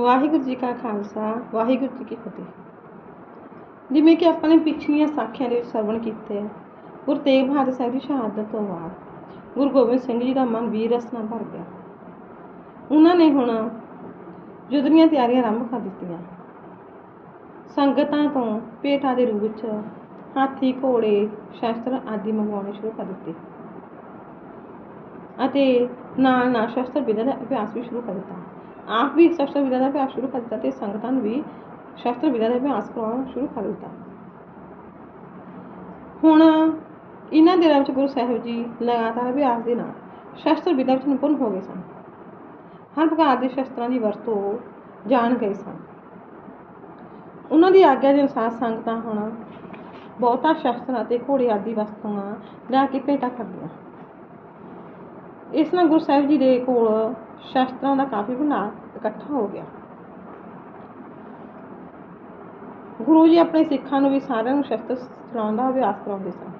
ਵਾਹਿਗੁਰੂ ਜੀ ਕਾ ਖਾਲਸਾ, ਵਾਹਿਗੁਰੂ ਜੀ ਕੀ ਫਤਿਹ। ਜਿਵੇਂ ਕਿ ਆਪਾਂ ਨੇ ਪਿਛਲੀਆਂ ਸਾਖੀਆਂ ਦੇ ਸਰਵਣ ਕੀਤੇ ਹੈ ਗੁਰੂ ਤੇਗ ਬਹਾਦਰ ਸਾਹਿਬ ਦੀ ਸ਼ਹਾਦਤ ਤੋਂ ਬਾਅਦ, ਗੁਰੂ ਗੋਬਿੰਦ ਸਿੰਘ ਜੀ ਦਾ ਮਨ ਵੀਰ ਰਸ ਨਾਲ ਭਰ ਗਿਆ। ਉਹਨਾਂ ਨੇ ਹੁਣ ਯੁੱਧ ਦੀਆਂ ਤਿਆਰੀਆਂ ਆਰੰਭ ਕਰ ਦਿੱਤੀਆਂ। ਸੰਗਤਾਂ ਤੋਂ ਭੇਟਾਂ ਦੇ ਰੂਪ ਵਿੱਚ ਹਾਥੀ, ਘੋੜੇ, ਸ਼ਸਤਰ ਆਦਿ ਮੰਗਵਾਉਣੇ ਸ਼ੁਰੂ ਕਰ ਦਿੱਤੇ। ਅਤੇ ਨਾਲ ਨਾਲ ਸ਼ਸਤਰ ਵਿਦਿਆ ਦਾ ਅਭਿਆਸ ਵੀ ਸ਼ੁਰੂ ਕਰ ਦਿੱਤਾ। ਆਪ ਵੀ ਸ਼ਸਤਰ ਵਿਦਿਆ ਦਾ ਅਭਿਆਸ ਸ਼ੁਰੂ ਕਰ ਦਿੱਤਾ ਤੇ ਸੰਗਤਾਂ ਨੂੰ ਵੀ ਸ਼ਸਤਰ ਵਿਦਿਆ ਦਾ ਅਭਿਆਸ ਸ਼ੁਰੂ ਕਰ ਦਿੱਤਾ। ਹੁਣ ਇਹਨਾਂ ਦਿਨਾਂ ਵਿੱਚ ਗੁਰੂ ਸਾਹਿਬ ਜੀ ਲਗਾਤਾਰ ਅਭਿਆਸ ਦੇ ਨਾਲ ਸ਼ਸਤਰ ਵਿਦਿਆ ਵਿੱਚ ਨਿਪੁੰਨ ਹੋ ਗਏ ਸਨ। ਹਰ ਪ੍ਰਕਾਰ ਦੇ ਸ਼ਸਤਰਾਂ ਦੀ ਵਰਤੋਂ ਜਾਣ ਗਏ ਸਨ। ਉਹਨਾਂ ਦੀ ਆਗਿਆ ਦੇ ਅਨੁਸਾਰ ਸੰਗਤਾਂ ਹੁਣ ਬਹੁਤਾ ਸ਼ਸਤਰ ਅਤੇ ਘੋੜੇ ਆਦਿ ਵਸਤੂਆਂ ਲੈ ਕੇ ਭੇਟਾ ਕਰਦੀਆਂ ਇਸ ਨਾਲ ਗੁਰੂ ਸਾਹਿਬ ਜੀ ਦੇ ਕੋਲ ਸ਼ਸਤਰਾਂ ਦਾ ਕਾਫੀ ਭੰਡਾਰ ਇਕੱਠਾ ਹੋ ਗਿਆ। ਗੁਰੂ ਜੀ ਆਪਣੇ ਸਿੱਖਾਂ ਨੂੰ ਵੀ ਸਾਰਿਆਂ ਨੂੰ ਸ਼ਸਤਰ ਚਲਾਉਣ ਦਾ ਅਭਿਆਸ ਕਰਾਉਂਦੇ ਸਨ।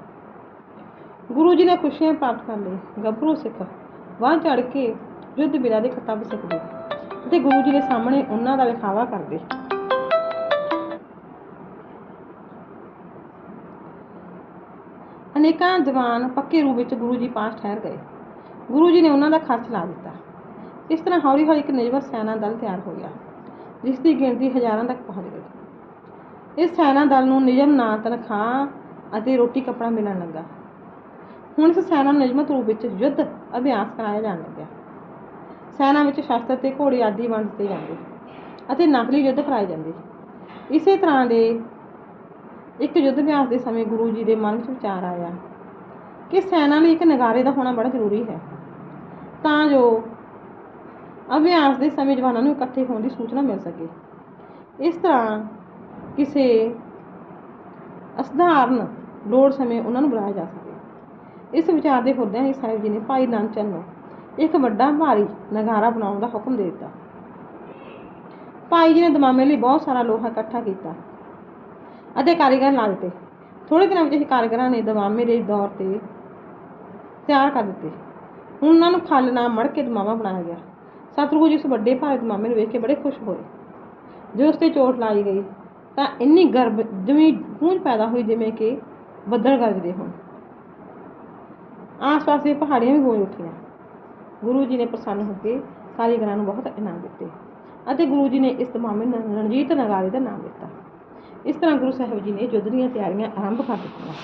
ਗੁਰੂ ਜੀ ਨੇ ਖੁਸ਼ੀਆਂ ਪ੍ਰਾਪਤ ਕਰ ਲਈ ਗੱਭਰੂ ਸਿੱਖ ਵਾਹ ਚੜ ਕੇ ਯੁੱਧ ਬਿਲਾ ਦੇ ਖਿਤਾਬ ਸਿੱਖਦੇ ਤੇ ਗੁਰੂ ਜੀ ਦੇ ਸਾਹਮਣੇ ਉਹਨਾਂ ਦਾ ਵਿਖਾਵਾ ਕਰਦੇ। ਅਨੇਕਾਂ ਜਵਾਨ ਪੱਕੇ ਰੂਪ ਵਿੱਚ ਗੁਰੂ ਜੀ ਪਾਸ ਠਹਿਰ ਗਏ। ਗੁਰੂ ਜੀ ਨੇ ਉਹਨਾਂ ਦਾ ਖਰਚ ਲਾ ਦਿੱਤਾ। ਇਸ ਤਰ੍ਹਾਂ ਹੌਲੀ ਹੌਲੀ ਇੱਕ ਨਿਰਭਰ ਸੈਨਾ ਦਲ ਤਿਆਰ ਹੋ ਗਿਆ ਜਿਸ ਦੀ ਗਿਣਤੀ ਹਜ਼ਾਰਾਂ ਤੱਕ ਪਹੁੰਚ ਗਈ। ਇਸ ਸੈਨਾ ਦਲ ਨੂੰ ਨਿਯਮ ਨਾ ਤਨਖਾਹ ਅਤੇ ਰੋਟੀ ਕੱਪੜਾ ਮਿਲਣ ਲੱਗਾ। ਹੁਣ ਇਸ ਸੈਨਾ ਨੂੰ ਨਿਯਮਤ ਰੂਪ ਵਿੱਚ ਯੁੱਧ ਅਭਿਆਸ ਕਰਾਇਆ ਜਾਣ ਲੱਗਿਆ। ਸੈਨਾ ਵਿੱਚ ਸ਼ਸਤਰ ਤੇ ਘੋੜੇ ਆਦਿ ਵੰਡ ਦਿੱਤੇ ਜਾਂਦੇ ਅਤੇ ਨਕਲੀ ਯੁੱਧ ਕਰਾਏ ਜਾਂਦੇ। ਇਸੇ ਤਰ੍ਹਾਂ ਦੇ ਇੱਕ ਯੁੱਧ ਅਭਿਆਸ ਦੇ ਸਮੇਂ ਗੁਰੂ ਜੀ ਦੇ ਮਨ ਵਿੱਚ ਵਿਚਾਰ ਆਇਆ ਕਿ ਸੈਨਾ ਲਈ ਇੱਕ ਨਗਾਰੇ ਦਾ ਹੋਣਾ ਬੜਾ ਜ਼ਰੂਰੀ ਹੈ। ਤਾਂ ਜੋ ਅਭਿਆਸ ਦੇ ਸਮੇਂ ਜਵਾਨਾਂ ਨੂੰ ਇਕੱਠੇ ਹੋਣ ਦੀ ਸੂਚਨਾ ਮਿਲ ਸਕੇ। ਇਸ ਤਰ੍ਹਾਂ ਕਿਸੇ ਅਸਧਾਰਨ ਲੋੜ ਸਮੇਂ ਉਹਨਾਂ ਨੂੰ ਬੁਲਾਇਆ ਜਾ ਸਕੇ। ਇਸ ਵਿਚਾਰ ਦੇ ਹੁੰਦਿਆਂ ਹੀ ਸਾਹਿਬ ਜੀ ਨੇ ਭਾਈ ਨਾਨਕ ਨੂੰ ਇੱਕ ਵੱਡਾ ਭਾਰੀ ਨਗਾਰਾ ਬਣਾਉਣ ਦਾ ਹੁਕਮ ਦੇ ਦਿੱਤਾ। ਭਾਈ ਜੀ ਨੇ ਦਮਾਮੇ ਲਈ ਬਹੁਤ ਸਾਰਾ ਲੋਹਾ ਇਕੱਠਾ ਕੀਤਾ ਅਤੇ ਕਾਰੀਗਰ ਲਾ ਦਿੱਤੇ। ਥੋੜੇ ਦਿਨਾਂ ਵਿੱਚ ਹੀ ਕਾਰੀਗਰਾਂ ਨੇ ਦਮਾਮੇ ਦੇ ਦੌਰ ਤੇ ਤਿਆਰ ਕਰ ਦਿੱਤੇ। ਹੁਣ ਉਹਨਾਂ ਨੂੰ ਖੱਲ ਨਾਲ ਮੜ ਕੇ ਦਮਾਮਾ ਬਣਾਇਆ ਗਿਆ। ਸਤਿਗੁਰੂ ਜੀ ਉਸ ਵੱਡੇ ਭਾਰਤ ਮਾਮੇ ਨੂੰ ਵੇਖ ਕੇ ਬੜੇ ਖੁਸ਼ ਹੋਏ। ਜਦੋਂ ਉਸ ਤੇ ਚੋਟ ਲਾਈ ਗਈ, ਤਾਂ ਇੰਨੀ ਗਰਭ ਜਿਵੇਂ ਗੂੰਜ ਪੈਦਾ ਹੋਈ ਜਿਵੇਂ ਕਿ ਬੱਦਲ ਗਰਜਦੇ ਹੋਣ। ਆਸ-ਪਾਸ ਦੀਆਂ ਪਹਾੜੀਆਂ ਵੀ ਗੂੰਜ ਉੱਠੀਆਂ। ਗੁਰੂ ਜੀ ਨੇ ਪ੍ਰਸੰਨ ਹੋ ਕੇ ਕਾਰੀਗਰਾਂ ਨੂੰ ਬਹੁਤ ਇਨਾਮ ਦਿੱਤੇ ਅਤੇ ਗੁਰੂ ਜੀ ਨੇ ਇਸ ਦਮਾਮੇ ਨੂੰ ਰਣਜੀਤ ਨਗਾਰੇ ਦਾ ਨਾਮ ਦਿੱਤਾ। ਇਸ ਤਰ੍ਹਾਂ ਗੁਰੂ ਸਾਹਿਬ ਜੀ ਨੇ ਯੁੱਧ ਦੀਆਂ ਤਿਆਰੀਆਂ ਆਰੰਭ ਕਰ ਦਿੱਤੀਆਂ।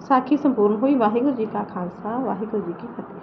ਸਾਖੀ ਸੰਪੂਰਨ ਹੋਈ। ਵਾਹਿਗੁਰੂ ਜੀ ਕਾ ਖਾਲਸਾ, ਵਾਹਿਗੁਰੂ ਜੀ ਕੀ ਫਤਿਹ।